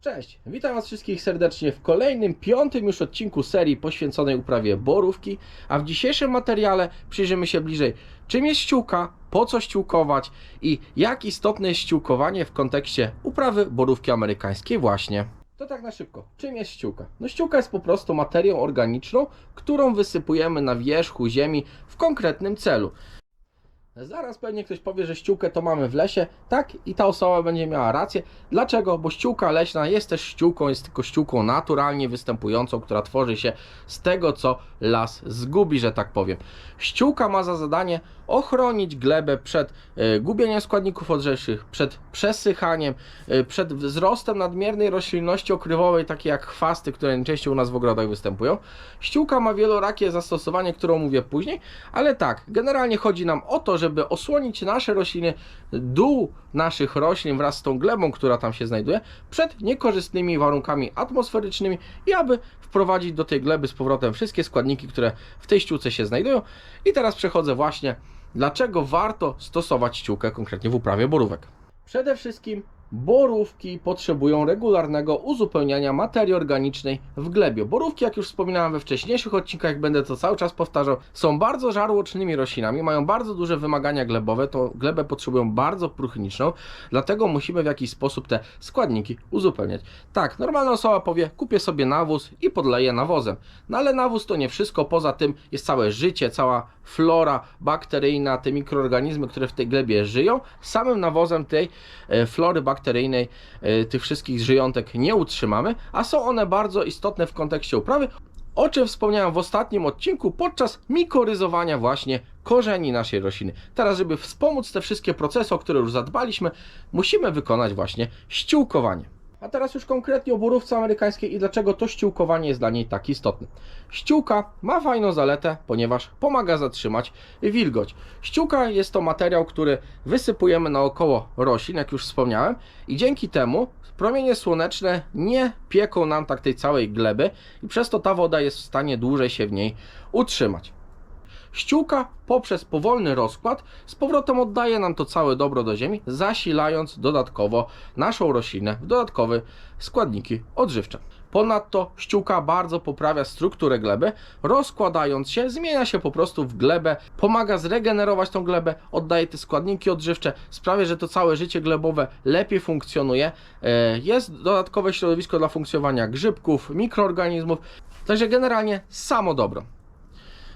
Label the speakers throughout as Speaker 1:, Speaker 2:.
Speaker 1: Cześć, witam Was wszystkich serdecznie w kolejnym, piątym już odcinku serii poświęconej uprawie borówki, a w dzisiejszym materiale przyjrzymy się bliżej, czym jest ściółka, po co ściółkować i jak istotne jest ściółkowanie w kontekście uprawy borówki amerykańskiej właśnie. To tak na szybko. Czym jest ściółka? No ściółka jest po prostu materią organiczną, którą wysypujemy na wierzchu ziemi w konkretnym celu. Zaraz pewnie ktoś powie, że ściółkę to mamy w lesie. Tak, i ta osoba będzie miała rację. Dlaczego? Bo ściółka leśna jest też ściółką, jest tylko ściółką naturalnie występującą, która tworzy się z tego, co las zgubi, że tak powiem. Ściółka ma za zadanie ochronić glebę przed e, gubieniem składników odżywczych, przed przesychaniem, e, przed wzrostem nadmiernej roślinności okrywowej, takie jak chwasty, które najczęściej u nas w ogrodach występują. Ściółka ma wielorakie zastosowanie, którą mówię później, ale tak, generalnie chodzi nam o to, żeby osłonić nasze rośliny, dół naszych roślin wraz z tą glebą, która tam się znajduje, przed niekorzystnymi warunkami atmosferycznymi i aby wprowadzić do tej gleby z powrotem wszystkie składniki, które w tej ściółce się znajdują. I teraz przechodzę właśnie, dlaczego warto stosować ściółkę konkretnie w uprawie borówek. Przede wszystkim borówki potrzebują regularnego uzupełniania materii organicznej w glebie. Borówki, jak już wspominałem we wcześniejszych odcinkach, będę to cały czas powtarzał, są bardzo żarłocznymi roślinami, mają bardzo duże wymagania glebowe, to glebę potrzebują bardzo próchniczą, dlatego musimy w jakiś sposób te składniki uzupełniać. Tak, normalna osoba powie, kupię sobie nawóz i podleję nawozem. No ale nawóz to nie wszystko, poza tym jest całe życie, cała flora bakteryjna, te mikroorganizmy, które w tej glebie żyją. Samym nawozem tej e, flory bakteryjnej, e, tych wszystkich żyjątek nie utrzymamy, a są one bardzo istotne w kontekście uprawy, o czym wspomniałem w ostatnim odcinku podczas mikoryzowania właśnie korzeni naszej rośliny. Teraz, żeby wspomóc te wszystkie procesy, o które już zadbaliśmy, musimy wykonać właśnie ściółkowanie. A teraz już konkretnie o borówce amerykańskiej i dlaczego to ściółkowanie jest dla niej tak istotne. Ściółka ma fajną zaletę, ponieważ pomaga zatrzymać wilgoć. Ściółka jest to materiał, który wysypujemy naokoło roślin, jak już wspomniałem, i dzięki temu promienie słoneczne nie pieką nam tak tej całej gleby i przez to ta woda jest w stanie dłużej się w niej utrzymać. Ściółka poprzez powolny rozkład z powrotem oddaje nam to całe dobro do ziemi, zasilając dodatkowo naszą roślinę w dodatkowe składniki odżywcze. Ponadto ściółka bardzo poprawia strukturę gleby, rozkładając się, zmienia się po prostu w glebę, pomaga zregenerować tą glebę, oddaje te składniki odżywcze, sprawia, że to całe życie glebowe lepiej funkcjonuje. E, Jest dodatkowe środowisko dla funkcjonowania grzybków, mikroorganizmów, także generalnie samo dobro.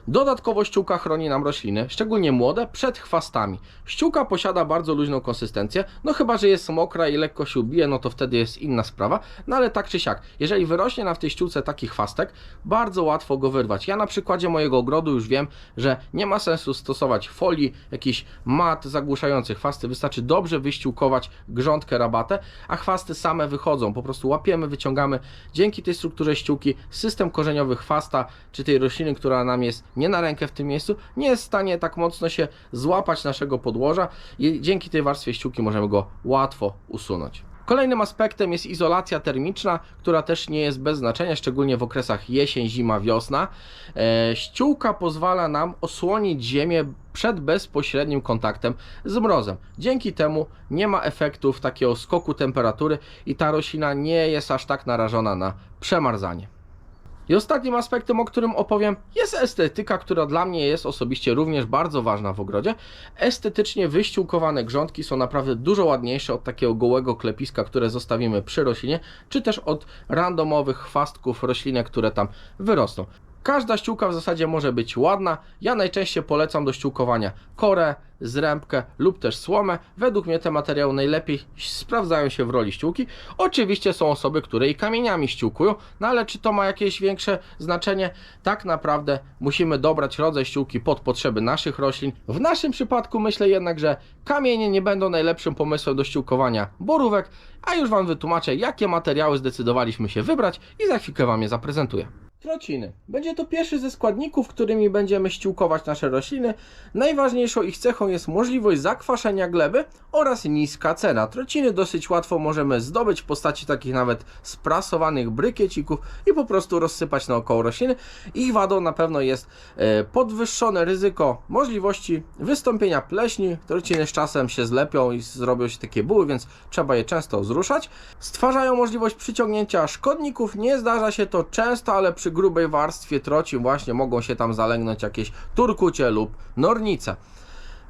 Speaker 1: Dodatkowo ściółka chroni nam rośliny, szczególnie młode, przed chwastami. Ściółka posiada bardzo luźną konsystencję, no chyba, że jest mokra i lekko się ubije, no to wtedy jest inna sprawa. No ale tak czy siak, jeżeli wyrośnie nam w tej ściółce taki chwastek, bardzo łatwo go wyrwać. Ja na przykładzie mojego ogrodu już wiem, że nie ma sensu stosować folii, jakiś mat zagłuszający chwasty, wystarczy dobrze wyściółkować grządkę, rabatę, a chwasty same wychodzą, po prostu łapiemy, wyciągamy. Dzięki tej strukturze ściółki system korzeniowy chwasta, czy tej rośliny, która nam jest nie na rękę w tym miejscu, nie jest w stanie tak mocno się złapać naszego podłoża i dzięki tej warstwie ściółki możemy go łatwo usunąć. Kolejnym aspektem jest izolacja termiczna, która też nie jest bez znaczenia, szczególnie w okresach jesień, zima, wiosna. E, ściółka pozwala nam osłonić ziemię przed bezpośrednim kontaktem z mrozem. Dzięki temu nie ma efektów takiego skoku temperatury i ta roślina nie jest aż tak narażona na przemarzanie. I ostatnim aspektem, o którym opowiem, jest estetyka, która dla mnie jest osobiście również bardzo ważna w ogrodzie. Estetycznie wyściółkowane grządki są naprawdę dużo ładniejsze od takiego gołego klepiska, które zostawimy przy roślinie, czy też od randomowych chwastków roślinek, które tam wyrosną. Każda ściółka w zasadzie może być ładna. Ja najczęściej polecam do ściółkowania korę, zrębkę lub też słomę. Według mnie te materiały najlepiej sprawdzają się w roli ściółki. Oczywiście są osoby, które i kamieniami ściółkują, no ale czy to ma jakieś większe znaczenie? Tak naprawdę musimy dobrać rodzaj ściółki pod potrzeby naszych roślin. W naszym przypadku myślę jednak, że kamienie nie będą najlepszym pomysłem do ściółkowania borówek, a już Wam wytłumaczę, jakie materiały zdecydowaliśmy się wybrać i za chwilkę Wam je zaprezentuję. Trociny. Będzie to pierwszy ze składników, którymi będziemy ściółkować nasze rośliny. Najważniejszą ich cechą jest możliwość zakwaszenia gleby oraz niska cena. Trociny dosyć łatwo możemy zdobyć w postaci takich nawet sprasowanych brykiecików i po prostu rozsypać naokoło rośliny. Ich wadą na pewno jest e, podwyższone ryzyko możliwości wystąpienia pleśni. Trociny z czasem się zlepią i zrobią się takie buły, więc trzeba je często zruszać. Stwarzają możliwość przyciągnięcia szkodników. Nie zdarza się to często, ale przy grubej warstwie trocin właśnie mogą się tam zalęgnąć jakieś turkucie lub nornice.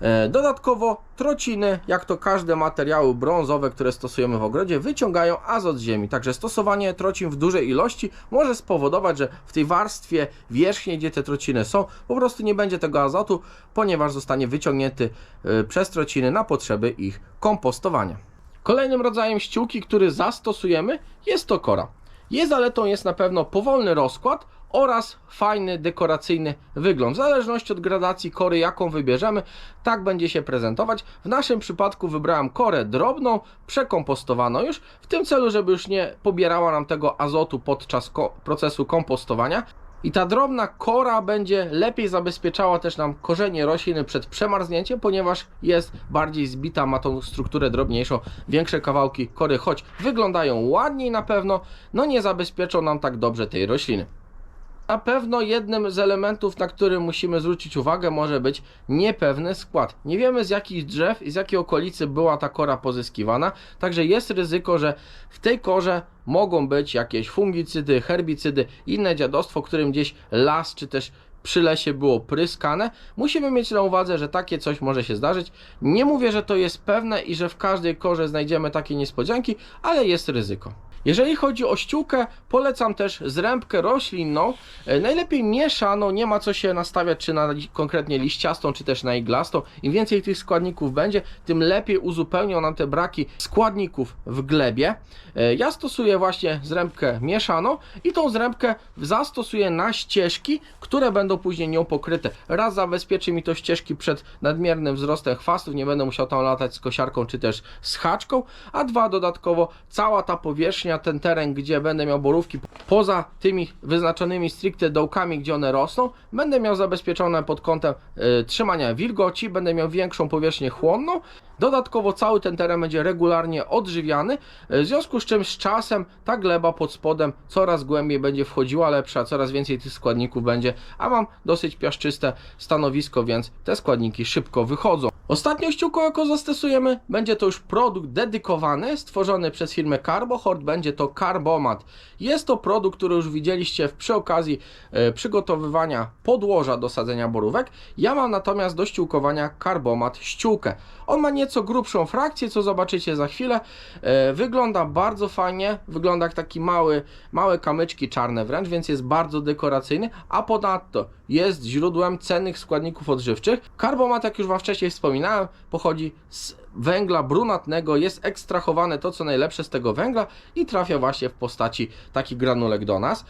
Speaker 1: E, Dodatkowo trociny, jak to każde materiały brązowe, które stosujemy w ogrodzie, wyciągają azot z ziemi. Także stosowanie trocin w dużej ilości może spowodować, że w tej warstwie wierzchniej, gdzie te trociny są, po prostu nie będzie tego azotu, ponieważ zostanie wyciągnięty e, przez trociny na potrzeby ich kompostowania. Kolejnym rodzajem ściółki, który zastosujemy, jest to kora. Jej zaletą jest na pewno powolny rozkład oraz fajny, dekoracyjny wygląd. W zależności od gradacji kory, jaką wybierzemy, tak będzie się prezentować. W naszym przypadku wybrałem korę drobną, przekompostowaną już, w tym celu, żeby już nie pobierała nam tego azotu podczas procesu kompostowania. I ta drobna kora będzie lepiej zabezpieczała też nam korzenie rośliny przed przemarznięciem, ponieważ jest bardziej zbita, ma tą strukturę drobniejszą. Większe kawałki kory, choć wyglądają ładniej na pewno, no nie zabezpieczą nam tak dobrze tej rośliny. Na pewno jednym z elementów, na który musimy zwrócić uwagę, może być niepewny skład. Nie wiemy z jakich drzew i z jakiej okolicy była ta kora pozyskiwana, także jest ryzyko, że w tej korze mogą być jakieś fungicydy, herbicydy, inne dziadostwo, którym gdzieś las czy też przy lesie było pryskane. Musimy mieć na uwadze, że takie coś może się zdarzyć. Nie mówię, że to jest pewne i że w każdej korze znajdziemy takie niespodzianki, ale jest ryzyko. Jeżeli chodzi o ściółkę, polecam też zrębkę roślinną. E, Najlepiej mieszaną, nie ma co się nastawiać czy na konkretnie liściastą, czy też na iglastą. Im więcej tych składników będzie, tym lepiej uzupełnią nam te braki składników w glebie. E, Ja stosuję właśnie zrębkę mieszaną i tą zrębkę zastosuję na ścieżki, które będą później nią pokryte. Raz zabezpieczy mi to ścieżki przed nadmiernym wzrostem chwastów, nie będę musiał tam latać z kosiarką czy też z haczką, a dwa dodatkowo cała ta powierzchnia, ten teren, gdzie będę miał borówki, poza tymi wyznaczonymi stricte dołkami, gdzie one rosną, będę miał zabezpieczone pod kątem e, trzymania wilgoci, będę miał większą powierzchnię chłonną. Dodatkowo cały ten teren będzie regularnie odżywiany, e, w związku z czym z czasem ta gleba pod spodem coraz głębiej będzie wchodziła lepsza, coraz więcej tych składników będzie, a mam dosyć piaszczyste stanowisko, więc te składniki szybko wychodzą. Ostatnią ściółką, jaką zastosujemy, będzie to już produkt dedykowany, stworzony przez firmę Carbohort, będzie to Carbomat. Jest to produkt, który już widzieliście przy okazji e, przygotowywania podłoża do sadzenia borówek. Ja mam natomiast do ściółkowania Carbomat ściółkę. On ma nieco grubszą frakcję, co zobaczycie za chwilę. E, Wygląda bardzo fajnie, wygląda jak taki mały, małe kamyczki czarne wręcz, więc jest bardzo dekoracyjny, a ponadto jest źródłem cennych składników odżywczych. Karbomat, jak już Wam wcześniej wspominałem, pochodzi z węgla brunatnego, jest ekstrahowane to, co najlepsze z tego węgla i trafia właśnie w postaci takich granulek do nas.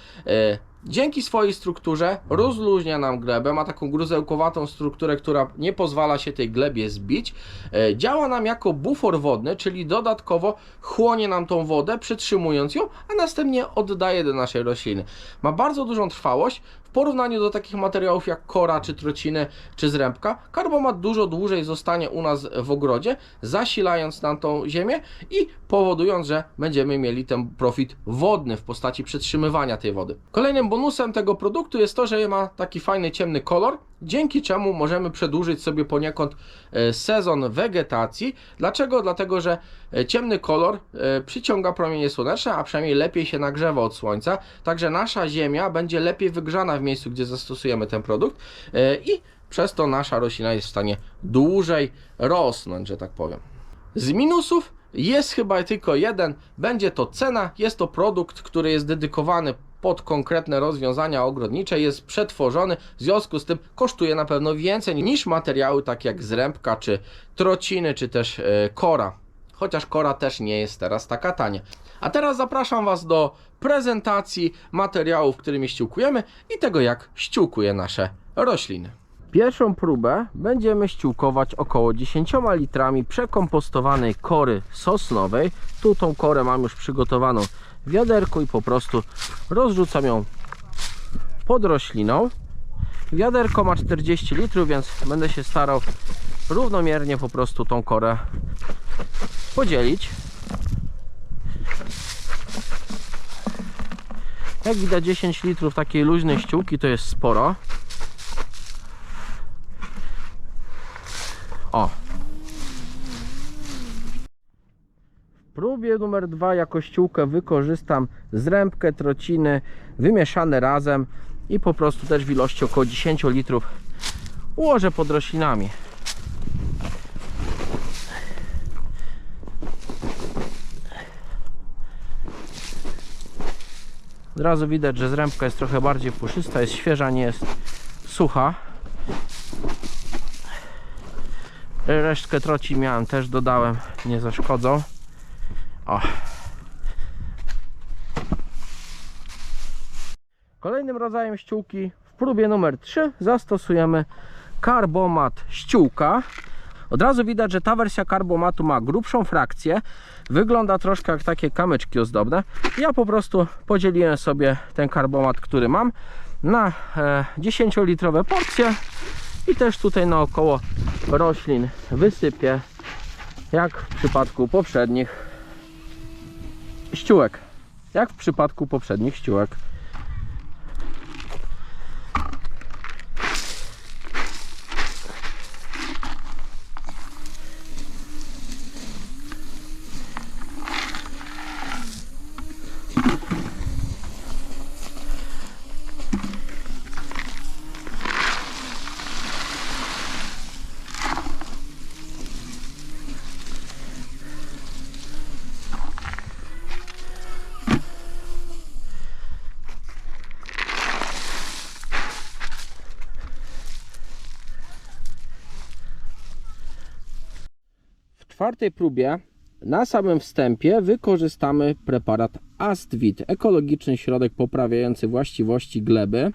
Speaker 1: Dzięki swojej strukturze rozluźnia nam glebę, ma taką gruzełkowatą strukturę, która nie pozwala się tej glebie zbić. E, Działa nam jako bufor wodny, czyli dodatkowo chłonie nam tą wodę, przytrzymując ją, a następnie oddaje do naszej rośliny. Ma bardzo dużą trwałość w porównaniu do takich materiałów jak kora, czy trociny, czy zrębka. Karbomat dużo dłużej zostanie u nas w ogrodzie, zasilając nam tą ziemię i powodując, że będziemy mieli ten profit wodny w postaci przetrzymywania tej wody. Kolejnym bonusem tego produktu jest to, że ma taki fajny ciemny kolor, dzięki czemu możemy przedłużyć sobie poniekąd e, sezon wegetacji. Dlaczego? Dlatego, że e, ciemny kolor e, przyciąga promienie słoneczne, a przynajmniej lepiej się nagrzewa od słońca, także nasza ziemia będzie lepiej wygrzana w miejscu, gdzie zastosujemy ten produkt i przez to nasza roślina jest w stanie dłużej rosnąć, że tak powiem. Z minusów jest chyba tylko jeden, będzie to cena. Jest to produkt, który jest dedykowany pod konkretne rozwiązania ogrodnicze, jest przetworzony, w związku z tym kosztuje na pewno więcej niż materiały takie jak zrębka, czy trociny, czy też e, kora. Chociaż kora też nie jest teraz taka tania. A teraz zapraszam Was do prezentacji materiałów, którymi ściółkujemy i tego, jak ściółkuje nasze rośliny. Pierwszą próbę będziemy ściółkować około 10 litrami przekompostowanej kory sosnowej. Tu tą korę mam już przygotowaną wiaderku i po prostu rozrzucam ją pod rośliną. Wiaderko ma 40 litrów, więc będę się starał równomiernie po prostu tą korę podzielić. Jak widać 10 litrów takiej luźnej ściółki to jest sporo. O. Numer dwa jako ściółkę wykorzystam zrębkę, trociny wymieszane razem i po prostu też w ilości około 10 litrów ułożę pod roślinami. Od razu widać, że zrębka jest trochę bardziej puszysta, jest świeża, nie jest sucha. Resztkę troci miałem, też dodałem, nie zaszkodzą. O. Kolejnym rodzajem ściółki w próbie numer 3 zastosujemy karbomat ściółka. Od razu widać, że ta wersja karbomatu ma grubszą frakcję. Wygląda troszkę jak takie kamyczki ozdobne. Ja po prostu podzieliłem sobie ten karbomat, który mam na e, 10-litrowe porcje i też tutaj naokoło roślin wysypię jak w przypadku poprzednich ściółek. Jak w przypadku poprzednich ściółek. Czwartej próbie na samym wstępie wykorzystamy preparat Astvit, ekologiczny środek poprawiający właściwości gleby.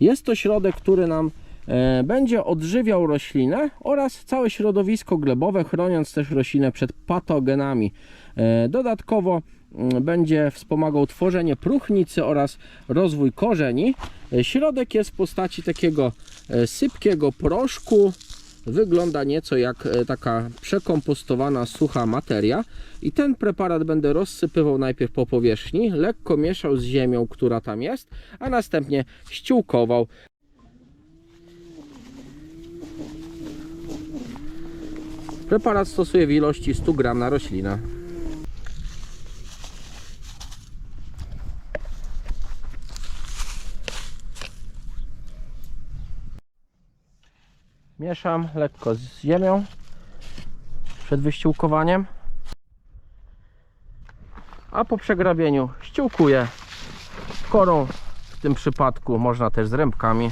Speaker 1: Jest to środek, który nam e, będzie odżywiał roślinę oraz całe środowisko glebowe, chroniąc też roślinę przed patogenami. E, dodatkowo mm, będzie wspomagał tworzenie próchnicy oraz rozwój korzeni. E, Środek jest w postaci takiego sypkiego proszku, wygląda nieco jak e, taka przekompostowana sucha materia i ten preparat będę rozsypywał najpierw po powierzchni, lekko mieszał z ziemią, która tam jest, a następnie ściółkował. Preparat stosuję w ilości 100 gram na roślinę. Mieszam lekko z ziemią przed wyściółkowaniem. A po przegrabieniu ściółkuję korą. W tym przypadku można też z rębkami.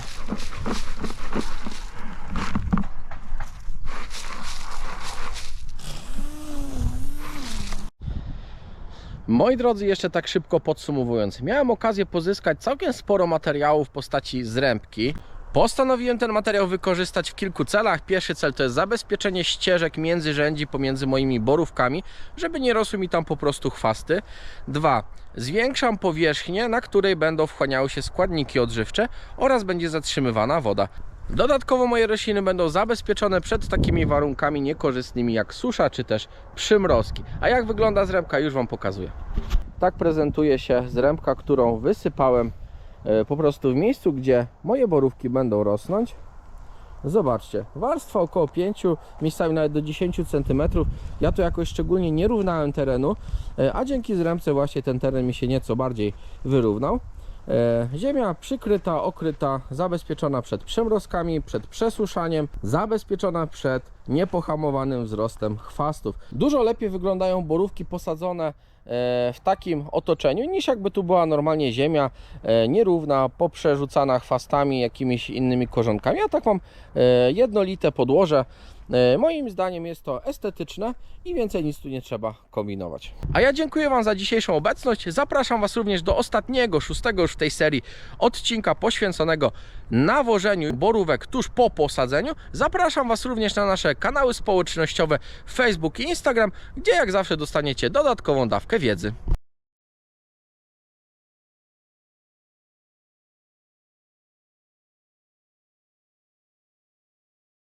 Speaker 1: Moi drodzy, jeszcze tak szybko podsumowując, miałem okazję pozyskać całkiem sporo materiału w postaci zrębki. Postanowiłem ten materiał wykorzystać w kilku celach. Pierwszy cel to jest zabezpieczenie ścieżek międzyrzędzi pomiędzy moimi borówkami, żeby nie rosły mi tam po prostu chwasty. Dwa, zwiększam powierzchnię, na której będą wchłaniały się składniki odżywcze oraz będzie zatrzymywana woda. Dodatkowo moje rośliny będą zabezpieczone przed takimi warunkami niekorzystnymi jak susza czy też przymrozki. A jak wygląda zrębka już Wam pokazuję. Tak prezentuje się zrębka, którą wysypałem po prostu w miejscu, gdzie moje borówki będą rosnąć. Zobaczcie, warstwa około 5, miejscami nawet do 10 cm. Ja tu jakoś szczególnie nie równałem terenu, e, a dzięki zrębce właśnie ten teren mi się nieco bardziej wyrównał. E, Ziemia przykryta, okryta, zabezpieczona przed przymrozkami, przed przesuszaniem, zabezpieczona przed niepohamowanym wzrostem chwastów. Dużo lepiej wyglądają borówki posadzone e, w takim otoczeniu niż jakby tu była normalnie ziemia e, nierówna, poprzerzucana chwastami, jakimiś innymi korzonkami. Ja tak mam jednolite podłoże. E, Moim zdaniem jest to estetyczne i więcej nic tu nie trzeba kombinować. A ja dziękuję Wam za dzisiejszą obecność. Zapraszam Was również do ostatniego, szóstego już w tej serii odcinka poświęconego nawożeniu borówek tuż po posadzeniu. Zapraszam Was również na nasze kanały społecznościowe Facebook i Instagram, gdzie jak zawsze dostaniecie dodatkową dawkę wiedzy.